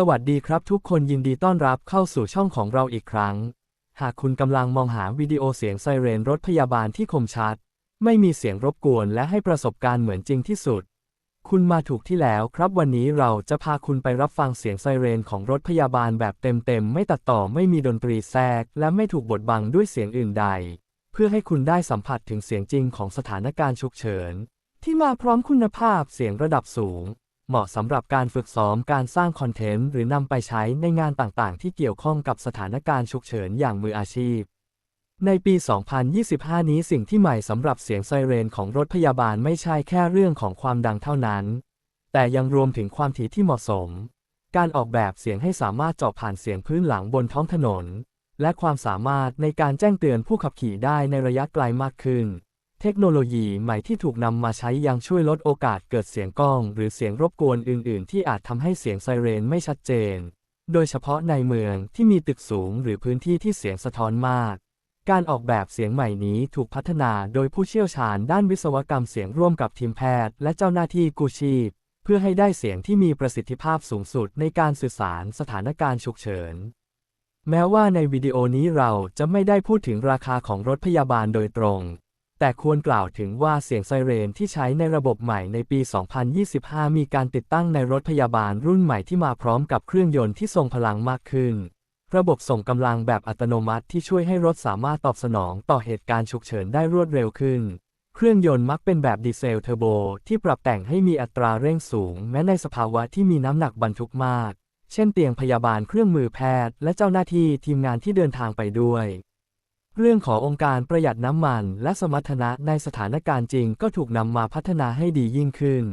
สวัสดีครับทุกคนยินดีต้อนรับเข้าสู่ช่องของเราอีกครั้ง หากคุณกำลังมองหาวิดีโอเสียงไซเรนรถพยาบาลที่คมชัด ไม่มีเสียงรบกวนและให้ประสบการณ์เหมือนจริงที่สุด คุณมาถูกที่แล้วครับวันนี้เราจะพาคุณไปรับฟังเสียงไซเรนของรถพยาบาลแบบเต็มๆ ไม่ตัดต่อไม่มีดนตรีแทรก และไม่ถูกบดบังด้วยเสียงอื่นใด เพื่อให้คุณได้สัมผัสถึงเสียงจริงของสถานการณ์ฉุกเฉิน ที่มาพร้อมคุณภาพเสียงระดับสูง เหมาะสำหรับการฝึกซ้อมการสร้างคอนเทนต์ หรือนำไปใช้ในงานต่างๆ ที่เกี่ยวข้องกับสถานการณ์ฉุกเฉินอย่างมืออาชีพ ในปี 2025 นี้สิ่งที่ใหม่สำหรับเสียงไซเรนของรถพยาบาลไม่ใช่แค่เรื่องของความดังเท่านั้น แต่ยังรวมถึงความถี่ที่เหมาะสม การออกแบบเสียงให้สามารถเจาะผ่านเสียงพื้นหลังบนท้องถนน และความสามารถในการแจ้งเตือนผู้ขับขี่ได้ในระยะไกลมากขึ้น เทคโนโลยีใหม่ที่ถูกนำมาใช้ยังช่วยลดโอกาสเกิดเสียงก้อง หรือเสียงรบกวนอื่น ๆ ที่อาจทำให้เสียงไซเรนไม่ชัดเจน โดยเฉพาะในเมืองที่มีตึกสูงหรือพื้นที่ที่เสียงสะท้อนมาก การออกแบบเสียงใหม่นี้ถูกพัฒนาโดยผู้เชี่ยวชาญด้านวิศวกรรมเสียงร่วมกับทีมแพทย์ และเจ้าหน้าที่กู้ชีพ เพื่อให้ได้เสียงที่มีประสิทธิภาพสูงสุดในการสื่อสารสถานการณ์ฉุกเฉิน แม้ว่าในวิดีโอนี้เราจะไม่ได้พูดถึงราคาของรถพยาบาลโดยตรง แต่ควรกล่าวถึงว่าเสียงไซเรนที่ใช้ในระบบใหม่ในปี 2025 มีการติดตั้งในรถพยาบาลรุ่นใหม่ที่มาพร้อมกับเครื่องยนต์ที่ทรงพลังมากขึ้น ระบบส่งกำลังแบบอัตโนมัติที่ช่วยให้รถสามารถตอบสนองต่อเหตุการณ์ฉุกเฉินได้รวดเร็วขึ้น เครื่องยนต์มักเป็นแบบดีเซลเทอร์โบที่ปรับแต่งให้มีอัตราเร่งสูง แม้ในสภาวะที่มีน้ำหนักบรรทุกมาก เช่นเตียงพยาบาลเครื่องมือแพทย์ และเจ้าหน้าที่ทีมงานที่เดินทางไปด้วย เรื่องขององค์การประหยัดน้ำมันและสมรรถนะในสถานการณ์จริงก็ถูกนำมาพัฒนาให้ดียิ่งขึ้น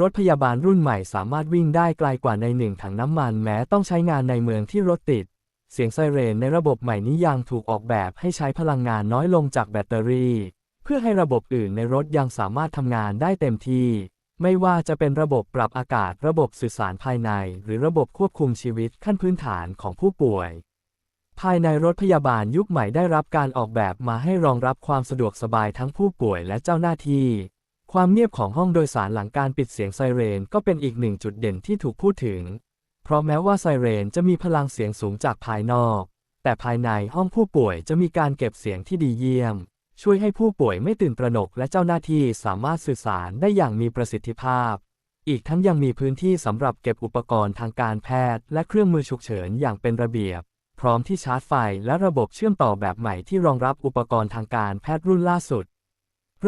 รถพยาบาลรุ่นใหม่สามารถวิ่งได้ไกลกว่าในหนึ่งถังน้ำมันแม้ต้องใช้งานในเมืองที่รถติด เสียงไซเรนในระบบใหม่นี้ยังถูกออกแบบให้ใช้พลังงานน้อยลงจากแบตเตอรี่ เพื่อให้ระบบอื่นในรถยังสามารถทำงานได้เต็มที่ ไม่ว่าจะเป็นระบบปรับอากาศ ระบบสื่อสารภายใน หรือระบบควบคุมชีวิตขั้นพื้นฐานของผู้ป่วย ภายในรถพยาบาลยุคใหม่ได้รับการออกแบบมาให้รองรับความสะดวกสบายทั้งผู้ป่วยและเจ้าหน้าที่ ความเงียบของห้องโดยสารหลังการปิดเสียงไซเรนก็เป็นอีกหนึ่งจุดเด่นที่ถูกพูดถึง เพราะแม้ว่าไซเรนจะมีพลังเสียงสูงจากภายนอก แต่ภายในห้องผู้ป่วยจะมีการเก็บเสียงที่ดีเยี่ยม ช่วยให้ผู้ป่วยไม่ตื่นตระหนกและเจ้าหน้าที่สามารถสื่อสารได้อย่างมีประสิทธิภาพ อีกทั้งยังมีพื้นที่สำหรับเก็บอุปกรณ์ทางการแพทย์ และเครื่องมือฉุกเฉินอย่างเป็นระเบียบ พร้อมที่ชาร์จไฟและระบบเชื่อมต่อแบบใหม่ที่รองรับอุปกรณ์ทางการแพทย์รุ่นล่าสุด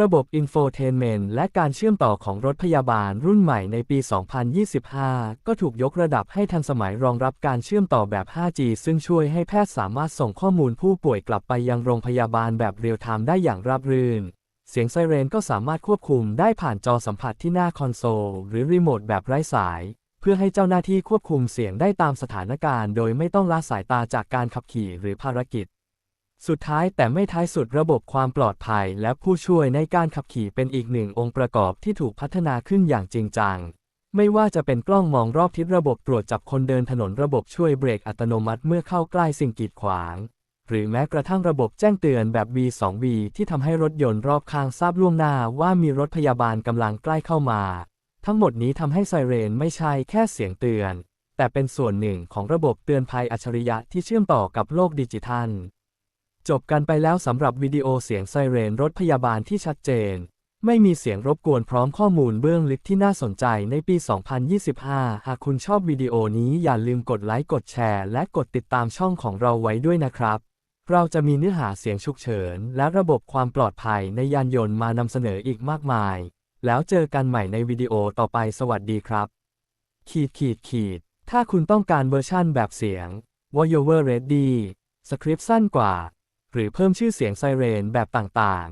ระบบอินโฟเทนเมนต์และการเชื่อมต่อของรถพยาบาลรุ่นใหม่ในปี 2025 ก็ถูกยกระดับให้ทันสมัยรองรับการเชื่อมต่อแบบ 5G ซึ่งช่วยให้แพทย์สามารถส่งข้อมูลผู้ป่วยกลับไปยังโรงพยาบาลแบบเรียลไทม์ได้อย่างราบรื่นเสียงไซเรนก็สามารถควบคุมได้ผ่านจอสัมผัสที่หน้าคอนโซล หรือรีโมทแบบไร้สาย พื่อให้เจ้าหน้าที่ควบคุมเสียงได้ตามสถานการณ์ โดยไม่ต้องละสายตาจากการขับขี่หรือภารกิจ สุดท้ายแต่ไม่ท้ายสุดระบบความปลอดภัย และผู้ช่วยในการขับขี่เป็นอีกหนึ่งองค์ประกอบที่ถูกพัฒนาขึ้นอย่างจริงจัง ไม่ว่าจะเป็นกล้องมองรอบทิศระบบตรวจจับคนเดินถนนระบบช่วยเบรกอัตโนมัติเมื่อเข้าใกล้สิ่งกีดขวาง หรือแม้กระทั่งระบบแจ้งเตือนแบบ V2V ที่ทำให้รถยนต์รอบข้างทราบล่วงหน้าว่ามีรถพยาบาลกำลังใกล้เข้ามา ทั้งหมดนี้ทำให้ไซเรนไม่ใช่แค่เสียงเตือน แต่เป็นส่วนหนึ่งของระบบเตือนภัยอัจฉริยะที่เชื่อมต่อกับโลกดิจิทัล จบกันไปแล้วสำหรับวิดีโอเสียงไซเรนรถพยาบาลที่ชัดเจน ไม่มีเสียงรบกวนพร้อมข้อมูลเบื้องลึกที่น่าสนใจในปี 2025 หากคุณชอบวิดีโอนี้อย่าลืมกดไลค์กดแชร์ และกดติดตามช่องของเราไว้ด้วยนะครับเราจะมีเนื้อหาเสียงฉุกเฉิน และระบบความปลอดภัยในยานยนต์มานำเสนออีกมากมาย แล้วเจอกันใหม่ในวิดีโอต่อไปสวัสดีครับ ขีดขีดขีด ถ้าคุณต้องการเวอร์ชั่นแบบเสียง voiceover ready สคริปต์สั้นกว่า หรือเพิ่มชื่อเสียงไซเรนแบบต่าง